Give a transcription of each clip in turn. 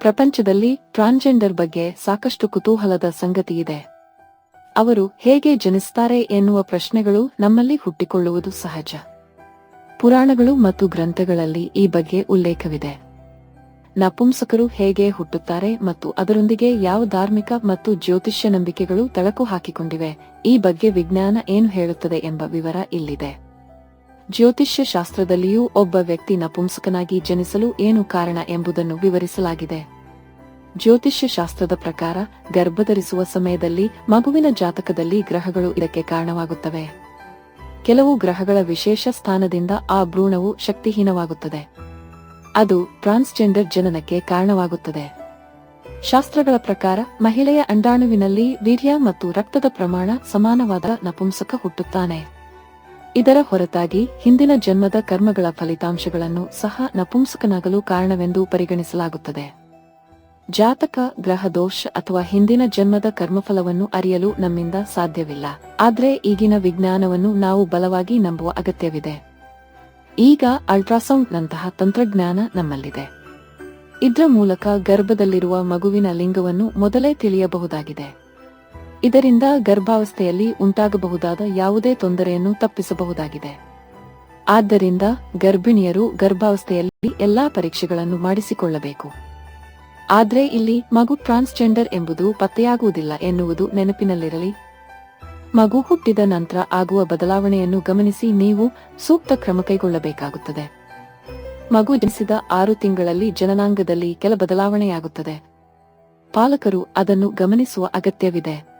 ಪ್ರಪಂಚದಲ್ಲಿ ಟ್ರಾನ್ಜೆಂಡರ್ ಬಗ್ಗೆ ಸಾಕಷ್ಟು ಕುತೂಹಲದ ಸಂಗತಿಯಿದೆ ಅವರು ಹೇಗೆ ಜನಿಸುತ್ತಾರೆ ಎನ್ನುವ ಪ್ರಶ್ನೆಗಳು ನಮ್ಮಲ್ಲಿ ಹುಟ್ಟಿಕೊಳ್ಳುವುದು ಸಹಜ. ಪುರಾಣಗಳು ಮತ್ತು ಗ್ರಂಥಗಳಲ್ಲಿ ಈ ಬಗ್ಗೆ ಉಲ್ಲೇಖವಿದೆ. ನಪುಂಸಕರು ಹೇಗೆ ಹುಟ್ಟುತ್ತಾರೆ ಮತ್ತು ಅದರೊಂದಿಗೆ ಯಾವ ಧಾರ್ಮಿಕ ಮತ್ತು ಜ್ಯೋತಿಷ್ಯ ನಂಬಿಕೆಗಳು ತಳಕು ಹಾಕಿಕೊಂಡಿವೆ, ಈ ಬಗ್ಗೆ ವಿಜ್ಞಾನ ಏನು ಹೇಳುತ್ತದೆ ಎಂಬ ವಿವರ ಇಲ್ಲಿದೆ. ಜ್ಯೋತಿಷ್ಯ ಶಾಸ್ತ್ರದಲ್ಲಿಯೂ ಒಬ್ಬ ವ್ಯಕ್ತಿ ನಪುಂಸಕನಾಗಿ ಜನಿಸಲು ಏನು ಕಾರಣ ಎಂಬುದನ್ನು ವಿವರಿಸಲಾಗಿದೆ. ಜ್ಯೋತಿಷ್ಯ ಶಾಸ್ತ್ರದ ಪ್ರಕಾರ ಗರ್ಭಧರಿಸುವ ಸಮಯದಲ್ಲಿ ಮಗುವಿನ ಜಾತಕದಲ್ಲಿ ಗ್ರಹಗಳು ಇದಕ್ಕೆ ಕಾರಣವಾಗುತ್ತವೆ. ಕೆಲವು ಗ್ರಹಗಳ ವಿಶೇಷ ಸ್ಥಾನದಿಂದ ಆ ಭ್ರೂಣವು ಶಕ್ತಿಹೀನವಾಗುತ್ತದೆ. ಅದು ಟ್ರಾನ್ಸ್ಜೆಂಡರ್ ಜನನಕ್ಕೆ ಕಾರಣವಾಗುತ್ತದೆ. ಶಾಸ್ತ್ರಗಳ ಪ್ರಕಾರ ಮಹಿಳೆಯ ಅಂಡಾಣುವಿನಲ್ಲಿ ವೀರ್ಯ ಮತ್ತು ರಕ್ತದ ಪ್ರಮಾಣ ಸಮಾನವಾದ ನಪುಂಸಕ ಹುಟ್ಟುತ್ತಾನೆ. ಇದರ ಹೊರತಾಗಿ ಹಿಂದಿನ ಜನ್ಮದ ಕರ್ಮಗಳ ಫಲಿತಾಂಶಗಳನ್ನು ಸಹ ನಪುಂಸಕನಾಗಲು ಕಾರಣವೆಂದು ಪರಿಗಣಿಸಲಾಗುತ್ತದೆ. ಜಾತಕ, ಗ್ರಹ ದೋಷ ಅಥವಾ ಹಿಂದಿನ ಜನ್ಮದ ಕರ್ಮಫಲವನ್ನು ಅರಿಯಲು ನಮ್ಮಿಂದ ಸಾಧ್ಯವಿಲ್ಲ. ಆದರೆ ಈಗಿನ ವಿಜ್ಞಾನವನ್ನು ನಾವು ಬಲವಾಗಿ ನಂಬುವ ಅಗತ್ಯವಿದೆ. ಈಗ ಅಲ್ಟ್ರಾಸೌಂಡ್ ನಂತಹ ತಂತ್ರಜ್ಞಾನ ನಮ್ಮಲ್ಲಿದೆ. ಇದರ ಮೂಲಕ ಗರ್ಭದಲ್ಲಿರುವ ಮಗುವಿನ ಲಿಂಗವನ್ನು ಮೊದಲೇ ತಿಳಿಯಬಹುದಾಗಿದೆ. ಇದರಿಂದ ಗರ್ಭಾವಸ್ಥೆಯಲ್ಲಿ ಉಂಟಾಗಬಹುದಾದ ಯಾವುದೇ ತೊಂದರೆಯನ್ನು ತಪ್ಪಿಸಬಹುದಾಗಿದೆ. ಆದ್ದರಿಂದ ಗರ್ಭಿಣಿಯರು ಗರ್ಭಾವಸ್ಥೆಯಲ್ಲಿ ಎಲ್ಲಾ ಪರೀಕ್ಷೆಗಳನ್ನು ಮಾಡಿಸಿಕೊಳ್ಳಬೇಕು. ಆದ್ರೆ ಇಲ್ಲಿ ಮಗು ಟ್ರಾನ್ಸ್ಜೆಂಡರ್ ಎಂಬುದು ಪತ್ತೆಯಾಗುವುದಿಲ್ಲ ಎನ್ನುವುದು ನೆನಪಿನಲ್ಲಿರಲಿ. ಮಗು ಹುಟ್ಟಿದ ನಂತರ ಆಗುವ ಬದಲಾವಣೆಯನ್ನು ಗಮನಿಸಿ ನೀವು ಸೂಕ್ತ ಕ್ರಮ ಕೈಗೊಳ್ಳಬೇಕಾಗುತ್ತದೆ. ಮಗು ಜನಿಸಿದ ಆರು ತಿಂಗಳಲ್ಲಿ ಜನನಾಂಗದಲ್ಲಿ ಕೆಲ ಬದಲಾವಣೆಯಾಗುತ್ತದೆ. ಪಾಲಕರು ಅದನ್ನು ಗಮನಿಸುವ ಅಗತ್ಯವಿದೆ.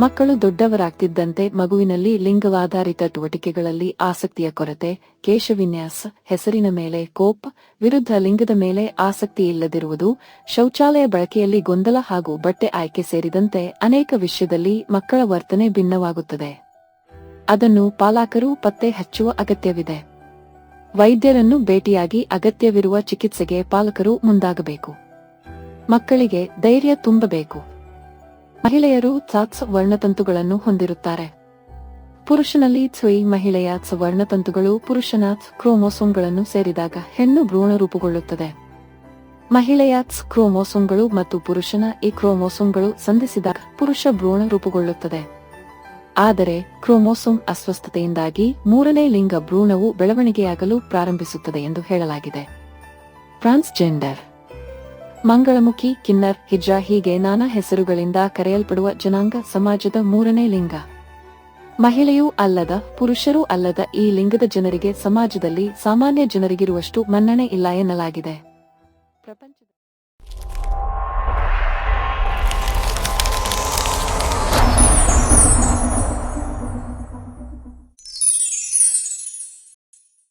ಮಕ್ಕಳು ದೊಡ್ಡವರಾಗ್ತಿದ್ದಂತೆ ಮಗುವಿನಲ್ಲಿ ಲಿಂಗವಾಧಾರಿತ ಚಟುವಟಿಕೆಗಳಲ್ಲಿ ಆಸಕ್ತಿಯ ಕೊರತೆ, ಕೇಶವಿನ್ಯಾಸ, ಹೆಸರಿನ ಮೇಲೆ ಕೋಪ, ವಿರುದ್ಧ ಲಿಂಗದ ಮೇಲೆ ಆಸಕ್ತಿ ಇಲ್ಲದಿರುವುದು, ಶೌಚಾಲಯ ಬಳಕೆಯಲ್ಲಿ ಗೊಂದಲ ಹಾಗೂ ಬಟ್ಟೆ ಆಯ್ಕೆ ಸೇರಿದಂತೆ ಅನೇಕ ವಿಷಯದಲ್ಲಿ ಮಕ್ಕಳ ವರ್ತನೆ ಭಿನ್ನವಾಗುತ್ತದೆ. ಅದನ್ನು ಪಾಲಕರು ಪತ್ತೆ ಹಚ್ಚುವ ಅಗತ್ಯವಿದೆ. ವೈದ್ಯರನ್ನು ಭೇಟಿಯಾಗಿ ಅಗತ್ಯವಿರುವ ಚಿಕಿತ್ಸೆಗೆ ಪಾಲಕರು ಮುಂದಾಗಬೇಕು. ಮಕ್ಕಳಿಗೆ ಧೈರ್ಯ ತುಂಬಬೇಕು. ಮಹಿಳೆಯರು ಚಾತ್ಸ್ ವರ್ಣತಂತುಗಳನ್ನು ಹೊಂದಿರುತ್ತಾರೆ. ಪುರುಷನಲ್ಲಿ ಚುಯಿ ಮಹಿಳೆಯ ವರ್ಣತಂತುಗಳು ಪುರುಷನ ಕ್ರೋಮೋಸೋಮ್ಗಳನ್ನು ಸೇರಿದಾಗ ಹೆಣ್ಣು ಭ್ರೂಣ ರೂಪುಗೊಳ್ಳುತ್ತದೆ. ಮಹಿಳೆಯ ಕ್ರೋಮೋಸೋಮ್ಗಳು ಮತ್ತು ಪುರುಷನ ಈ ಕ್ರೋಮೋಸೋಮ್ಗಳು ಸಂಧಿಸಿದಾಗ ಪುರುಷ ಭ್ರೂಣ ರೂಪುಗೊಳ್ಳುತ್ತದೆ. ಆದರೆ ಕ್ರೋಮೋಸೋಮ್ ಅಸ್ವಸ್ಥತೆಯಿಂದಾಗಿ ಮೂರನೇ ಲಿಂಗ ಭ್ರೂಣವು ಬೆಳವಣಿಗೆಯಾಗಲು ಪ್ರಾರಂಭಿಸುತ್ತದೆ ಎಂದು ಹೇಳಲಾಗಿದೆ. ಟ್ರಾನ್ಸ್ಜೆಂಡರ್ ಮಂಗಳಮುಖಿ, ಕಿನ್ನರ್, ಹಿಜ್ಜಾ ಹೀಗೆ ನಾನಾ ಹೆಸರುಗಳಿಂದ ಕರೆಯಲ್ಪಡುವ ಜನಾಂಗ ಸಮಾಜದ ಮೂರನೇ ಲಿಂಗ. ಮಹಿಳೆಯೂ ಅಲ್ಲದ ಪುರುಷರೂ ಅಲ್ಲದ ಈ ಲಿಂಗದ ಜನರಿಗೆ ಸಮಾಜದಲ್ಲಿ ಸಾಮಾನ್ಯ ಜನರಿಗಿರುವಷ್ಟು ಮನ್ನಣೆ ಇಲ್ಲ ಎನ್ನಲಾಗಿದೆ.